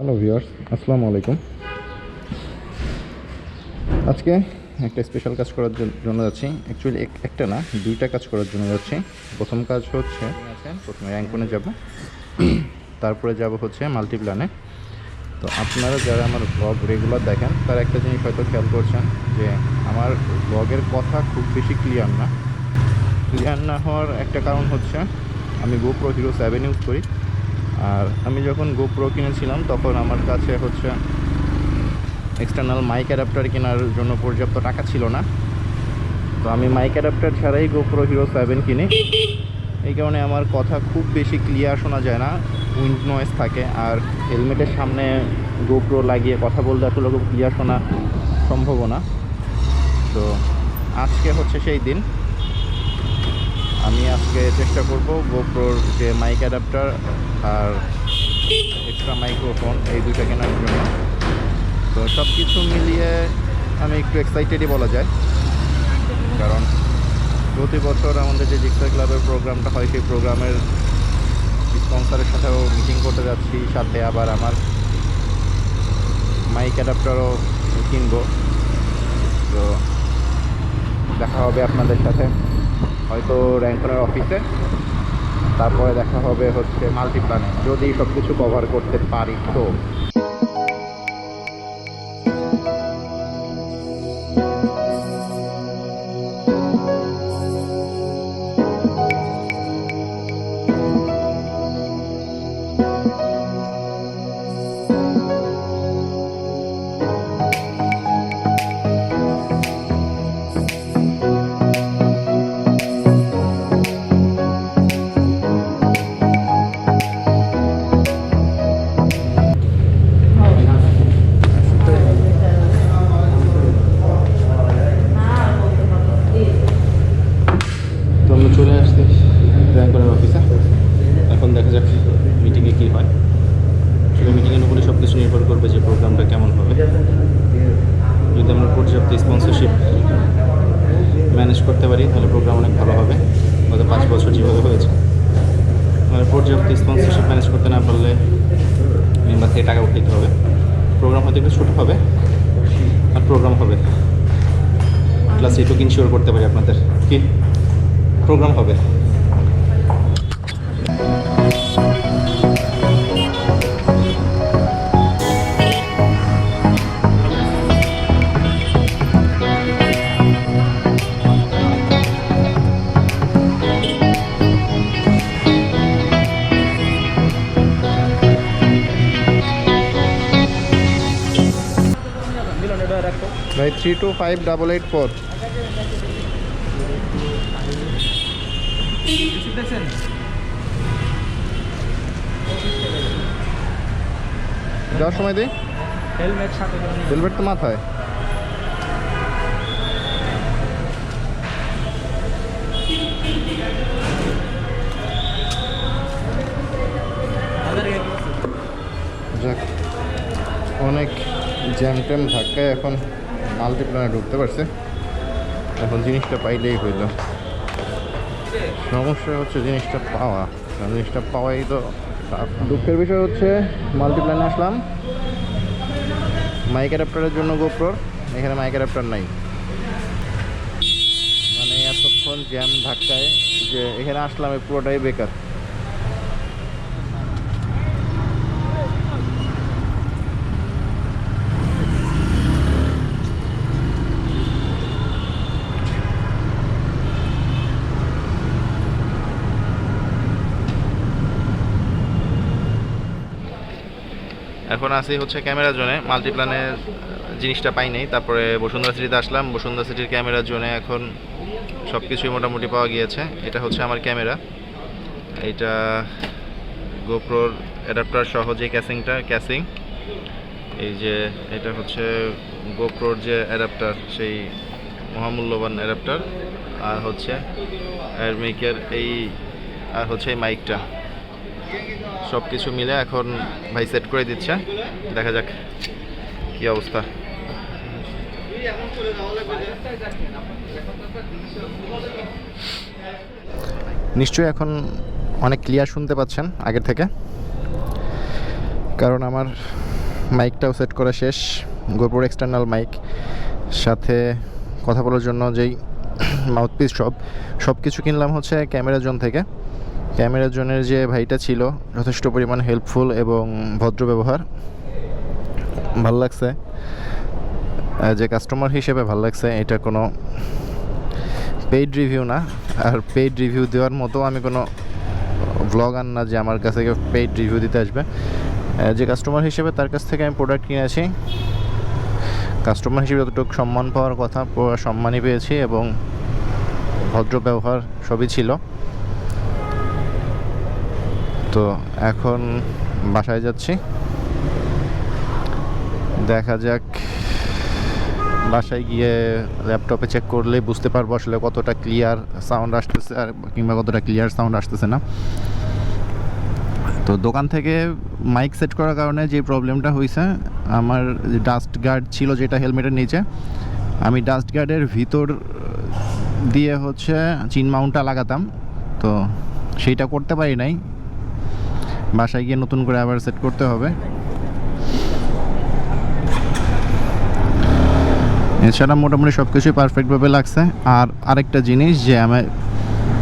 Hello viewers আসসালামু আলাইকুম আজকে একটা স্পেশাল কাজ করার জন্য যাচ্ছি। অ্যাকচুয়ালি একটা না, দুইটা কাজ করার জন্য যাচ্ছি। প্রথম কাজ হচ্ছে, প্রথমে র্যাঙ্কনে যাব। তারপরে যাব হচ্ছে মাল্টিপ্ল্যানে তো আপনারা যারা আমার ব্লগ রেগুলার দেখেন, তার একটা জিনিস হয়তো খেয়াল করছেন যে আমার ব্লগের কথা খুব বেশি ক্লিয়ার না। ক্লিয়ার না হওয়ার একটা কারণ হচ্ছে, আমি গোপ্রো হিরো সেভেন ইউজ করি। আর আমি যখন গোপ্রো কিনেছিলাম, তখন আমার কাছে হচ্ছে এক্সটার্নাল মাইক অ্যাডাপ্টার কেনার জন্য পর্যাপ্ত টাকা ছিল না। তো আমি মাইক অ্যাডাপ্টার ছাড়াই গোপ্রো হিরো সেভেন কিনি। এই কারণে আমার কথা খুব বেশি ক্লিয়ার শোনা যায় না উইন্ড নয়েজ থাকে, আর হেলমেটের সামনে গোপ্রো লাগিয়ে কথা বলতে আসলে খুব ক্লিয়ার শোনা সম্ভব না। তো আজকে হচ্ছে সেই দিন। আমি আজকে চেষ্টা করব গোপ্রোর যে মাইক অ্যাডাপ্টার আর এক্সট্রা মাইক্রোফোন এই দুইটা কেনার জন্য। তো সব কিছু মিলিয়ে আমি একটু এক্সাইটেডই বলা যায়। কারণ প্রতি বছর আমাদের যে জিক্সার ক্লাবের প্রোগ্রামটা হয়, সেই প্রোগ্রামের স্পন্সারের সাথেও মিটিং করতে যাচ্ছি, সাথে আবার আমার মাইক অ্যাডাপ্টারও কিনবো। তো দেখা হবে আপনাদের সাথে। হয়তো র্যাঙ্কনের অফিসে তারপরে দেখা হবে হচ্ছে মাল্টিপ্লানে যদি সব কিছু কভার করতে পারি তো তো। কেমন হবে? যদি আমরা পর্যাপ্ত স্পন্সরশিপ ম্যানেজ করতে পারি, তাহলে প্রোগ্রাম অনেক ভালো হবে। গত পাঁচ বছর যেভাবে হয়েছে। মানে পর্যাপ্ত স্পন্সরশিপ ম্যানেজ করতে না পারলে মেম্বার থেকে টাকা উঠাইতে হবে। প্রোগ্রাম হয়তো একটু ছোটো হবে, আর প্রোগ্রাম হবে। প্লাস এটুকু ইনশিওর করতে পারি আপনাদের। কি? প্রোগ্রাম হবে। ভাই three two five double eight four যাওয়ার সময় দিই? হেলমেট তো মাথায়। অনেক জ্যাম ট্যাম ধাক্কায় এখন। মাল্টিপ্লানে ঢুকতে পারছে। এখন জিনিসটা পাইলেই হইল। সমস্যা হচ্ছে জিনিসটা পাওয়া। জিনিসটা পাওয়াই তো। দুঃখের বিষয় হচ্ছে মাল্টিপ্লানে আসলাম। মাইক অ্যাডাপ্টারের জন্য গোপ্রোর এখানে মাইক অ্যাডাপ্টার নাই। মানে এতক্ষণ জ্যাম ধাক্কায় যে এখানে আসলাম পুরোটাই বেকার। এখন আসি হচ্ছে ক্যামেরার জোনে। মাল্টিপ্লানের জিনিসটা পাই নাই। তারপরে বসুন্ধরা সিটিতে আসলাম। বসুন্ধরা সিটির ক্যামেরার জোনে এখন সব কিছুই মোটামুটি পাওয়া গিয়েছে। এটা হচ্ছে আমার ক্যামেরা। এটা গোপ্রোর অ্যাডাপ্টার সহ যে ক্যাসিংটা ক্যাসিং এই যে এটা হচ্ছে গোপ্রোর যে অ্যাডাপ্টার সেই মহামূল্যবান অ্যাডাপ্টার আর হচ্ছে এয়ারমেকের এই, আর হচ্ছে এই মাইকটা সব কিছু মিলে এখন ভাই সেট করে দিচ্ছে। দেখা যাক কি অবস্থা। নিশ্চয়ই এখন অনেক ক্লিয়ার শুনতে পাচ্ছেন আগের থেকে। কারণ আমার মাইকটাও সেট করা শেষ গোপুর এক্সটার্নাল মাইক সাথে কথা বলার জন্য যেই মাউথপিস সব সব কিছু কিনলাম হচ্ছে ক্যামেরা জোন থেকে। ক্যামেরা জোনের যে ভাইটা ছিল, যথেষ্ট পরিমাণ হেল্পফুল এবং ভদ্র ব্যবহার। ভালো লাগছে। যে কাস্টমার হিসেবে ভালো লাগছে, এটা কোনো পেইড রিভিউ না। আর পেইড রিভিউ দেওয়ার মতো আমি কোনো ভ্লগার না যে আমার কাছে কেউ পেইড রিভিউ দিতে আসবে। যে কাস্টমার হিসেবে তার কাছ থেকে আমি প্রোডাক্ট কিনেছি কাস্টমার হিসেবে যতটুকু সম্মান পাওয়ার কথা সম্মানই পেয়েছি এবং ভদ্র ব্যবহার সবই ছিল। তো এখন বাসায় যাচ্ছি। দেখা যাক, বাসায় গিয়ে ল্যাপটপে চেক করলে বুঝতে পারব আসলে কতটা ক্লিয়ার সাউন্ড আসতেছে আর কিংবা কতটা ক্লিয়ার সাউন্ড আসতেছে না। তো দোকান থেকে মাইক সেট করার কারণে যে প্রবলেমটা হয়েছে আমার ডাস্ট গার্ড ছিল যেটা হেলমেটের নিচে, আমি ডাস্ট গার্ডের ভিতর দিয়ে হচ্ছে চিন মাউন্টটা লাগাতাম। তো সেইটা করতে পারি নাই। বাসায় গিয়ে নতুন করে আবার সেট করতে হবে। এছাড়া মোটামুটি সব কিছুই পারফেক্টভাবে লাগছে। আর আরেকটা জিনিস যে আমার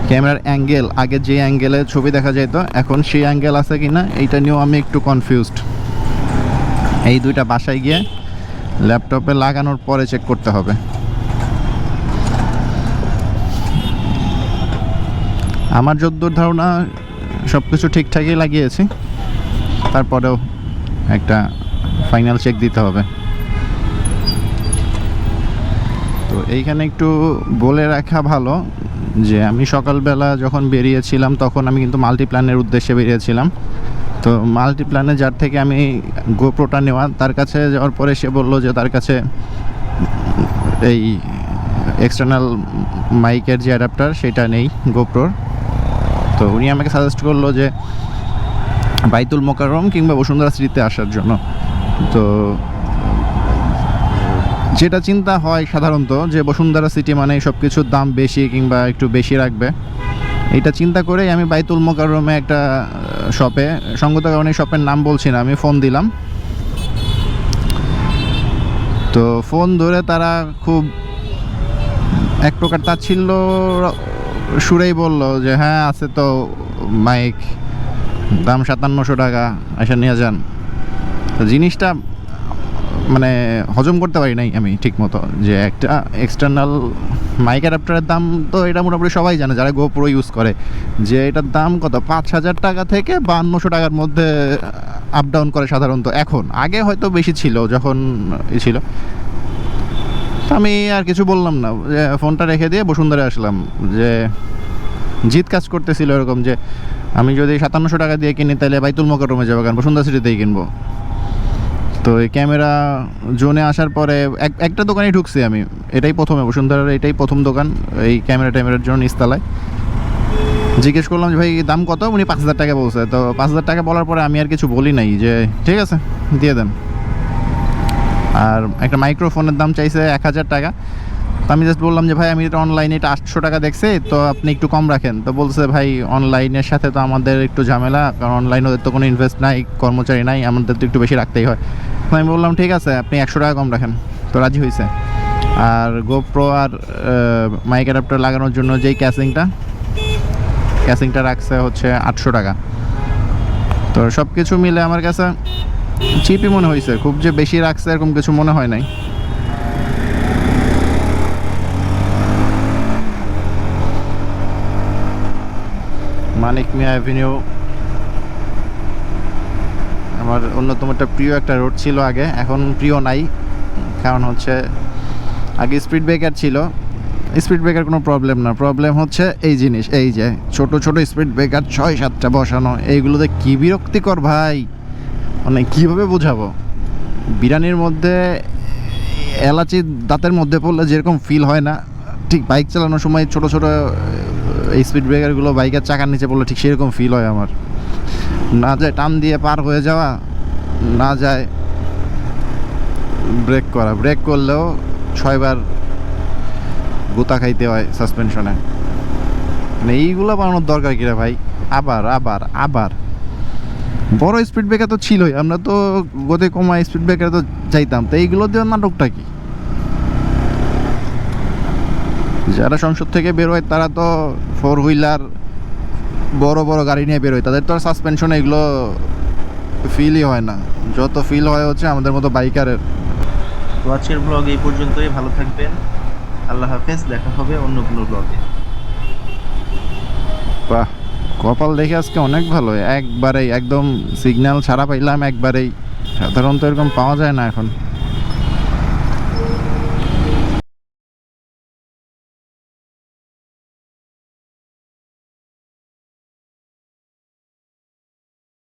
ক্যামেরার অ্যাঙ্গেল আগে যে অ্যাঙ্গেলে ছবি দেখা যেত এখন সেই অ্যাঙ্গেল আছে কি না এইটা নিয়েও আমি একটু কনফিউজড এই দুইটা বাসায় গিয়ে ল্যাপটপে লাগানোর পরে চেক করতে হবে। আমার যদ্দূর ধারণা সব কিছু ঠিকঠাকই লাগিয়েছি। তারপরেও একটা ফাইনাল চেক দিতে হবে। তো এইখানে একটু বলে রাখা ভালো যে আমি সকালবেলা যখন বেরিয়েছিলাম তখন আমি কিন্তু মাল্টিপ্ল্যানের উদ্দেশ্যে বেরিয়েছিলাম। তো মাল্টিপ্ল্যানে যার থেকে আমি গোপ্রোটা নেওয়া, তার কাছে যাওয়ার পরে সে বলল যে তার কাছে এই এক্সটার্নাল মাইকের যে অ্যাডাপ্টার সেটা নেই গোপ্রোর তো উনি আমাকে সাজেস্ট করল যে বাইতুল মোকাররম কিংবা বসুন্ধরা স্মৃতিতে আসার জন্য। তো যেটা চিন্তা হয় সাধারণত যে বসুন্ধরা সিটি মানে সব কিছুর দাম বেশি কিংবা একটু বেশি রাখবে, এটা চিন্তা করেই আমি বাইতুল মোকাররমে একটা শপে সঙ্গত কারণে শপের নাম বলছি না, আমি ফোন দিলাম। তো ফোন ধরে তারা খুব এক প্রকার তাচ্ছিল্য সুরেই বলল যে হ্যাঁ আছে তো, মাইক। দাম সাতান্নশো টাকা, এসে নিয়ে যান। জিনিসটা মানে হজম করতে পারি নাই আমি ঠিক মতো যে একটা এক্সটার্নাল মাইক অ্যাডাপ্টারের দাম তো এটা মোটামুটি সবাই জানে, যারা গোপ্রো ইউজ করে, যে এটার দাম কত? পাঁচ হাজার টাকা থেকে বান্নশো টাকার মধ্যে আপ ডাউন করে সাধারণত। এখন, আগে হয়তো বেশি ছিল, যখন ছিল। আমি আর কিছু বললাম না। যে ফোনটা রেখে দিয়ে বসুন্ধরা আসলাম। যে জিত কাজ করতেছিল এরকম যে, আমি যদি সাতান্নশো টাকা দিয়ে কিনি, তাহলে বাইতুল মোকারমে যাব, কারণ বসুন্ধরা সিটিতেই কিনবো। তো এই ক্যামেরা জোনে আসার পরে এক, একটা দোকানেই ঢুকছি আমি। এটাই প্রথমে, বসুন্ধরার এটাই প্রথম দোকান, এই ক্যামেরা ট্যামেরার জন্য নিস্তালায়। জিজ্ঞেস করলাম যে, ভাই, দাম কত? উনি পাঁচ হাজার টাকা বলছে। তো পাঁচ হাজার টাকা বলার পরে আমি আর কিছু বলি নাই যে, ঠিক আছে, দিয়ে দেন। আর একটা মাইক্রোফোনের দাম চাইছে এক হাজার টাকা। তো আমি জাস্ট বললাম যে, ভাই, আমি এটা অনলাইনে এটা আটশো টাকা দেখছি, তো আপনি একটু কম রাখেন। তো বলছে, ভাই অনলাইনের সাথে তো আমাদের একটু ঝামেলা, কারণ অনলাইন ওদের তো কোনো ইনভেস্ট নাই, কর্মচারী নাই, আমাদের তো একটু বেশি রাখতেই হয়। তো আমি বললাম, ঠিক আছে, আপনি একশো টাকা কম রাখেন। তো রাজি হয়েছে আর গোপ্রো আর মাইক অ্যাডাপ্টার লাগানোর জন্য যেই ক্যাসিংটা ক্যাসিংটা রাখছে হচ্ছে আটশো টাকা। তো সব কিছু মিলে আমার কাছে চিপই মনে হয়েছে খুব যে বেশি রাখছে এরকম কিছু মনে হয় নাই। মানিক মিয়া অ্যাভিনিউ আমার অন্যতম একটা প্রিয় একটা রোড ছিল আগে, এখন প্রিয় নাই। কারণ হচ্ছে, আগে স্পিড ব্রেকার ছিল। স্পিড ব্রেকার কোনো প্রবলেম না। প্রবলেম হচ্ছে এই জিনিস, এই যে ছোট ছোট স্পিড ব্রেকার ছয়, সাতটা বসানো, এইগুলোতে কী বিরক্তিকর ভাই? মানে কীভাবে বোঝাবো? বিরিয়ানির মধ্যে এলাচি দাঁতের মধ্যে পড়লে যেরকম ফিল হয় না, ঠিক বাইক চালানোর সময় ছোট ছোট স্পিড ব্রেকারগুলো বাইকের চাকার নিচে পড়লে ঠিক সেরকম ফিল হয় আমার। না যায় টান দিয়ে পার হয়ে যাওয়া, না যায় ব্রেক করা। ব্রেক করলেও ছয়বার গুতা খাইতে হয় সাসপেনশনে মানে এইগুলো বানানোর দরকার কিরে ভাই? আবার আবার আবার। বড় স্পিড ব্রেকার তো ছিলই আমরা তো গতি কমা স্পিড ব্রেকার তো চাইতাম তো এইগুলো দিয়ে নাটকটা কি? যারা সংসদ থেকে বেরোয় তারা তো ফোর হুইলার বড় বড় গাড়ি নিয়ে বেরোয় তাদের তো আর সাসপেনশন এগুলো ফিলই হয় না। যত ফিল হয় হচ্ছে আমাদের মতো বাইকারের তো আজকের ব্লগ এই পর্যন্তই ভালো থাকবেন। আল্লাহ হাফেজ দেখা হবে অন্য কোনো ব্লগে বাহ। কপাল দেখে আজকে অনেক ভালো। একবারেই একদম সিগন্যাল ছাড়া পাইলাম, একবারেই। সাধারণত এরকম পাওয়া যায় না এখন।